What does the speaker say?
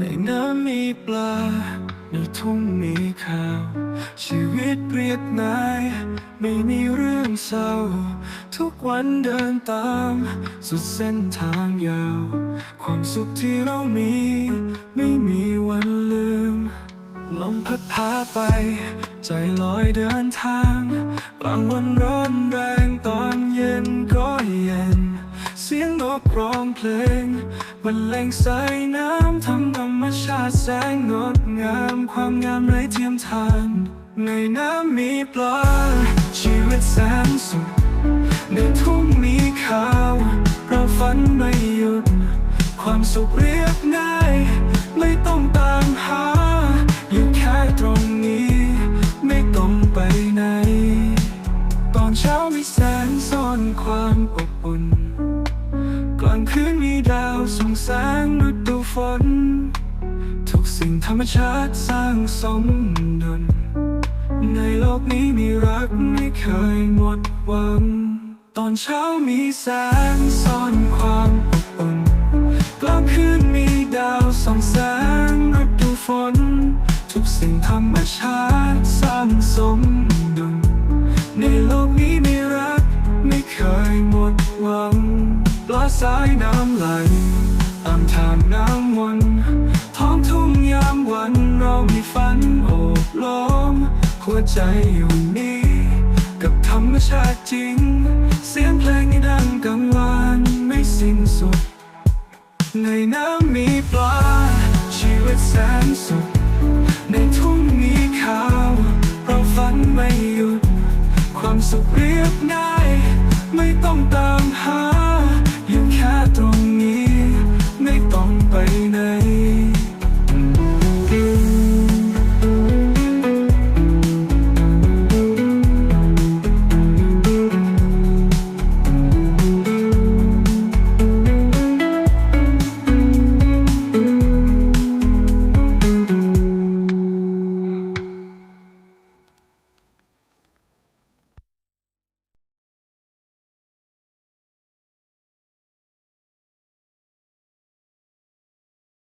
ในน้ำมีปลา ในทุ่งมีข้าว ชีวิตเปรียบง่าย ไม่มีเรื่องเศร้า ทุกวันเดินตาม สุดเส้นทางยาว ความสุขที่เรามี ไม่มีวันลืม ลมพัดพาไป ใจลอยเดินทางกลางวันร้อนแรง สียงนกร้องเพลงบรรเลงสายน้ำทำธรรมชาติแสนงดงาม ความงามไร้เทียมทาน ในน้ำมีปลา ชีวิตแสนสุขในทุ่งมีข้าว เราฝันไม่หยุด ความสุขเรียบง่าย ไม่ต้องตามหา อยู่แค่ตรงนี้ ไม่ต้องไปไหน ตอนเช้ามีแสงซ่อนความอบอุ่น ดาวส่องแสงฤดูฝน ทุกสิ่งธรรมชาติสร้างสมดุล ในโลกนี้มีรักไม่เคยหมดหวัง ตอนเช้ามีแสงซ่อนความอบอุ่นกลางคืนมีดาวส่องแสงฤดูฝน ทุกสิ่งธรรมชาติสร้างสมดุลในโลกนี้มีรัก สายน้ำไหลตามทางน้ำวนท้องทุ่งยามวันเรามีฝันโอบล้อมหัวใจอยู่นี้กับธรรมชาติจริง เสียงเพลงที่ดังกังวานไม่สิ้นสุด ในน้ำมีปลา ชีวิตแสนสุข ในทุ่งมีขาว เราฝันไม่หยุด ความสุขเรียบง่าย ไม่ต้องตามหา